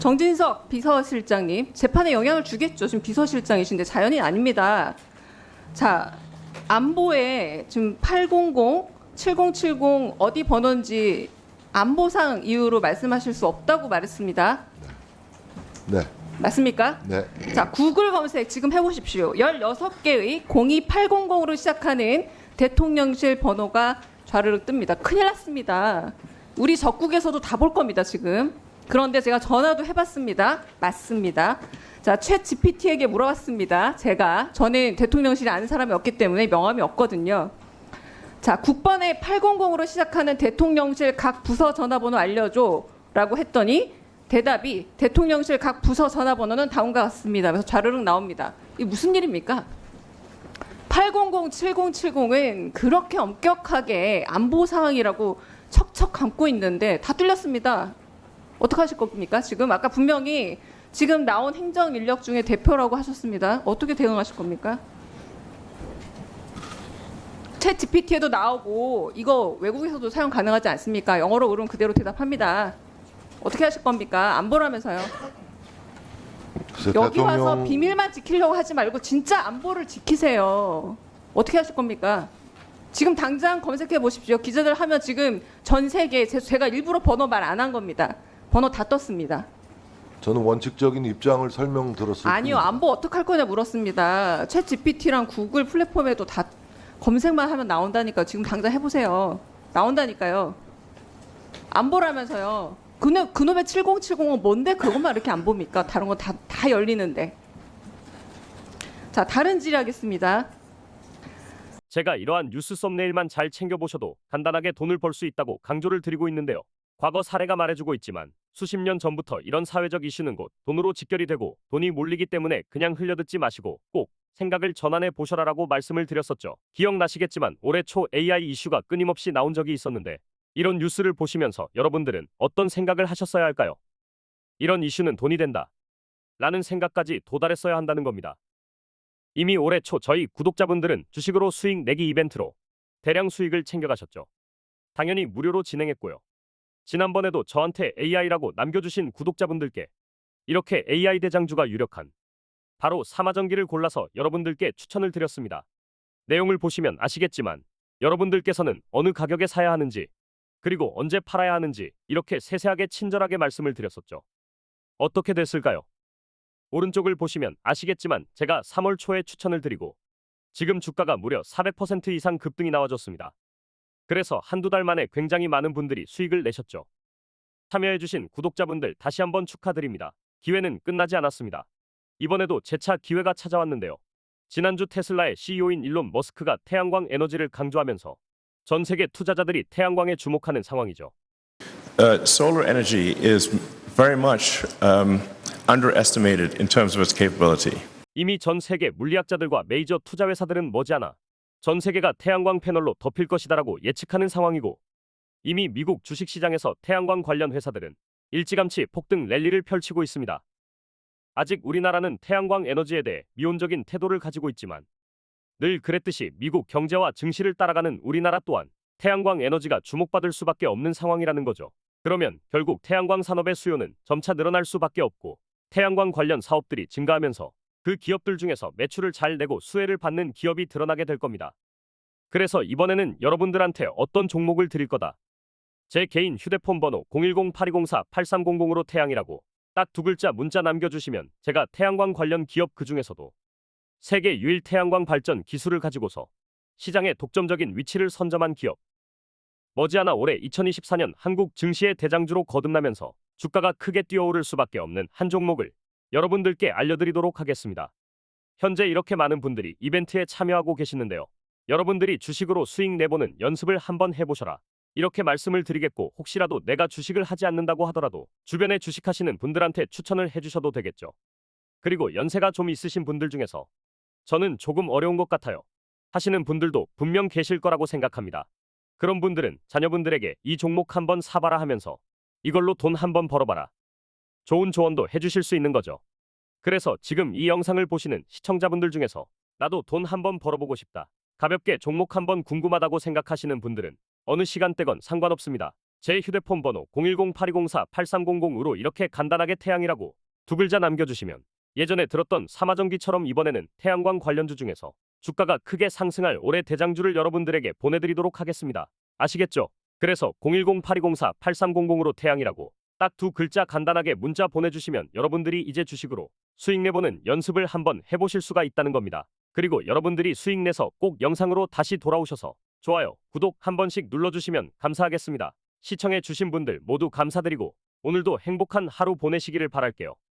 정진석 비서실장님 재판에 영향을 주겠죠. 지금 비서실장이신데 자연이 아닙니다. 자 안보에 지금 800, 7070 어디 번호인지 안보상 이유로 말씀하실 수 없다고 말했습니다. 네, 맞습니까? 네. 자, 구글 검색 지금 해 보십시오. 16개의 02800으로 시작하는 대통령실 번호가 좌르르 뜹니다. 큰일 났습니다. 우리 적국에서도 다 볼 겁니다, 지금. 그런데 제가 전화도 해봤습니다. 맞습니다. 자, 최 GPT에게 물어봤습니다. 제가. 저는 대통령실에 아는 사람이 없기 때문에 명함이 없거든요. 자, 국번에 800으로 시작하는 대통령실 각 부서 전화번호 알려줘. 라고 했더니 대답이 대통령실 각 부서 전화번호는 다음과 같습니다. 그래서 좌르륵 나옵니다. 이게 무슨 일입니까? 800, 7070은 그렇게 엄격하게 안보 상황이라고 척척 감고 있는데 다 뚫렸습니다. 어떻게 하실 겁니까? 지금 아까 분명히 지금 나온 행정 인력 중에 대표라고 하셨습니다. 어떻게 대응하실 겁니까? 챗 GPT에도 나오고 이거 외국에서도 사용 가능하지 않습니까? 영어로 물으면 그대로 대답합니다. 어떻게 하실 겁니까? 안 보라면서요. 여기 와서 비밀만 지키려고 하지 말고 진짜 안보를 지키세요. 어떻게 하실 겁니까? 지금 당장 검색해 보십시오. 기자들 하면 지금 전 세계 제- 제가 일부러 번호 말 안 한 겁니다. 번호 다 떴습니다. 저는 원칙적인 입장을 설명 들었을 아니요, 뿐입니다. 안보 어떻게 할 거냐 물었습니다. 챗 GPT랑 구글 플랫폼에도 다 검색만 하면 나온다니까 지금 당장 해보세요. 나온다니까요. 안보라면서요. 그놈, 그놈의 7070은 뭔데 그것만 이렇게 안 봅니까? 다른 건다다 열리는데. 자, 다른 질의하겠습니다. 제가 이러한 뉴스 썸네일만 잘 챙겨보셔도 간단하게 돈을 벌 수 있다고 강조를 드리고 있는데요. 과거 사례가 말해주고 있지만 수십 년 전부터 이런 사회적 이슈는 곧 돈으로 직결이 되고 돈이 몰리기 때문에 그냥 흘려듣지 마시고 꼭 생각을 전환해 보셔라라고 말씀을 드렸었죠. 기억나시겠지만 올해 초 AI 이슈가 끊임없이 나온 적이 있었는데 이런 뉴스를 보시면서 여러분들은 어떤 생각을 하셨어야 할까요? 이런 이슈는 돈이 된다. 라는 생각까지 도달했어야 한다는 겁니다. 이미 올해 초 저희 구독자분들은 주식으로 수익 내기 이벤트로 대량 수익을 챙겨가셨죠. 당연히 무료로 진행했고요. 지난번에도 저한테 AI라고 남겨주신 구독자분들께 이렇게 AI 대장주가 유력한 바로 사마전기를 골라서 여러분들께 추천을 드렸습니다. 내용을 보시면 아시겠지만 여러분들께서는 어느 가격에 사야 하는지 그리고 언제 팔아야 하는지 이렇게 세세하게 친절하게 말씀을 드렸었죠. 어떻게 됐을까요? 오른쪽을 보시면 아시겠지만 제가 3월 초에 추천을 드리고 지금 주가가 무려 400% 이상 급등이 나와줬습니다. 그래서 한두 달 만에 굉장히 많은 분들이 수익을 내셨죠. 참여해주신 구독자분들 다시 한번 축하드립니다. 기회는 끝나지 않았습니다. 이번에도 재차 기회가 찾아왔는데요. 지난주 테슬라의 CEO인 일론 머스크가 태양광 에너지를 강조하면서 전 세계 투자자들이 태양광에 주목하는 상황이죠. Uh, solar energy is very much um, underestimated in terms of its capability. 이미 전 세계 물리학자들과 메이저 투자 회사들은 머지않아 전 세계가 태양광 패널로 덮일 것이다라고 예측하는 상황이고 이미 미국 주식시장에서 태양광 관련 회사들은 일찌감치 폭등 랠리를 펼치고 있습니다. 아직 우리나라는 태양광 에너지에 대해 미온적인 태도를 가지고 있지만 늘 그랬듯이 미국 경제와 증시를 따라가는 우리나라 또한 태양광 에너지가 주목받을 수밖에 없는 상황이라는 거죠. 그러면 결국 태양광 산업의 수요는 점차 늘어날 수밖에 없고 태양광 관련 사업들이 증가하면서 그 기업들 중에서 매출을 잘 내고 수혜를 받는 기업이 드러나게 될 겁니다. 그래서 이번에는 여러분들한테 어떤 종목을 드릴 거다. 제 개인 휴대폰 번호 010-8204-8300으로 태양이라고 딱 두 글자 문자 남겨주시면 제가 태양광 관련 기업 그 중에서도 세계 유일 태양광 발전 기술을 가지고서 시장의 독점적인 위치를 선점한 기업. 머지않아 올해 2024년 한국 증시의 대장주로 거듭나면서 주가가 크게 뛰어오를 수밖에 없는 한 종목을 여러분들께 알려드리도록 하겠습니다. 현재 이렇게 많은 분들이 이벤트에 참여하고 계시는데요. 여러분들이 주식으로 수익 내보는 연습을 한번 해보셔라. 이렇게 말씀을 드리겠고 혹시라도 내가 주식을 하지 않는다고 하더라도 주변에 주식하시는 분들한테 추천을 해주셔도 되겠죠. 그리고 연세가 좀 있으신 분들 중에서 저는 조금 어려운 것 같아요. 하시는 분들도 분명 계실 거라고 생각합니다. 그런 분들은 자녀분들에게 이 종목 한번 사봐라 하면서 이걸로 돈 한번 벌어봐라. 좋은 조언도 해주실 수 있는 거죠. 그래서 지금 이 영상을 보시는 시청자분들 중에서 나도 돈 한번 벌어보고 싶다. 가볍게 종목 한번 궁금하다고 생각하시는 분들은 어느 시간대건 상관없습니다. 제 휴대폰 번호 010-8204-8300으로 이렇게 간단하게 태양이라고 두 글자 남겨주시면 예전에 들었던 삼화전기처럼 이번에는 태양광 관련주 중에서 주가가 크게 상승할 올해 대장주를 여러분들에게 보내드리도록 하겠습니다. 아시겠죠? 그래서 010-8204-8300으로 태양이라고 딱 두 글자 간단하게 문자 보내주시면 여러분들이 이제 주식으로 수익 내보는 연습을 한번 해보실 수가 있다는 겁니다. 그리고 여러분들이 수익 내서 꼭 영상으로 다시 돌아오셔서 좋아요, 구독 한 번씩 눌러주시면 감사하겠습니다. 시청해 주신 분들 모두 감사드리고 오늘도 행복한 하루 보내시기를 바랄게요.